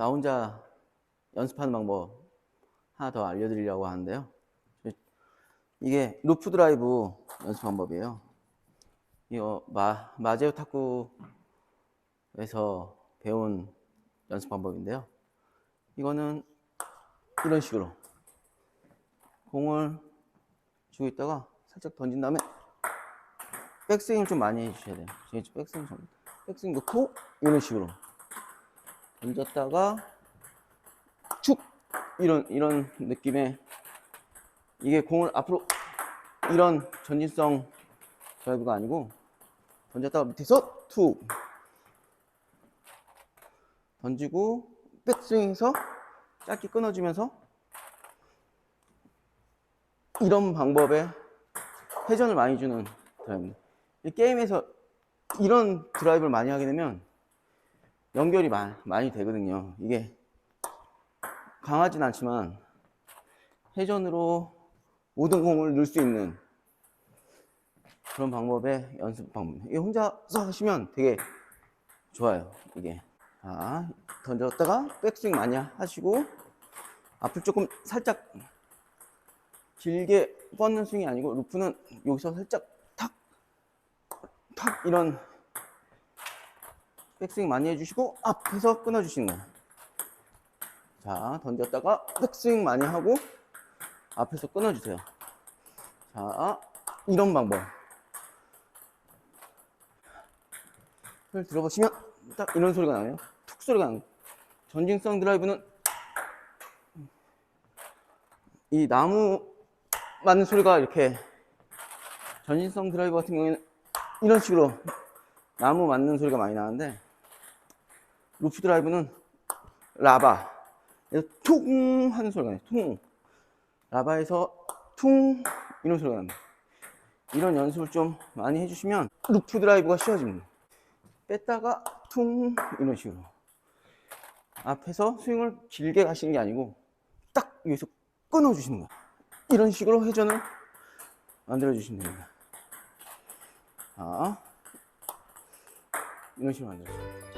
나 혼자 연습하는 방법 하나 더 알려드리려고 하는데요. 이게 루프 드라이브 연습 방법이에요. 이거 마, 마제오 탁구에서 배운 연습 방법인데요. 이거는 이런 식으로 공을 쥐고 있다가 살짝 던진 다음에 백스윙을 좀 많이 해주셔야 돼요. 백스윙 좀, 백스윙 넣고 이런 식으로 던졌다가 축 이런 이런 느낌의 이게 공을 앞으로 이런 전진성 드라이브가 아니고 던졌다가 밑에서 툭 던지고 백스윙에서 짧게 끊어주면서 이런 방법의 회전을 많이 주는 드라이브입니다. 이 게임에서 이런 드라이브를 많이 하게 되면 연결이 많이, 많이 되거든요. 이게 강하진 않지만 회전으로 모든 공을 넣을 수 있는 그런 방법의 연습 방법. 이게 혼자서 하시면 되게 좋아요. 이게. 자, 던졌다가 백스윙 많이 하시고 앞을 조금 살짝 길게 뻗는 스윙이 아니고 루프는 여기서 살짝 탁, 탁 이런 백스윙 많이 해주시고 앞에서 끊어주시는 거예요. 자, 던졌다가 백스윙 많이 하고 앞에서 끊어주세요. 자, 이런 방법. 을 들어보시면 딱 이런 소리가 나네요. 툭 소리가 나요. 전진성 드라이브는 이 나무 맞는 소리가 이렇게 전진성 드라이브 같은 경우에는 이런 식으로 나무 맞는 소리가 많이 나는데 루프 드라이브는 라바 퉁 하는 소리가 나요. 퉁 라바에서 퉁 이런 소리가 납니다. 이런 연습을 좀 많이 해주시면 루프 드라이브가 쉬워집니다. 뺐다가 퉁 이런 식으로 앞에서 스윙을 길게 가시는 게 아니고 딱 여기서 끊어주시는 거예요. 이런 식으로 회전을 만들어 주시면 됩니다. 자, 이런 식으로 만들어주세요.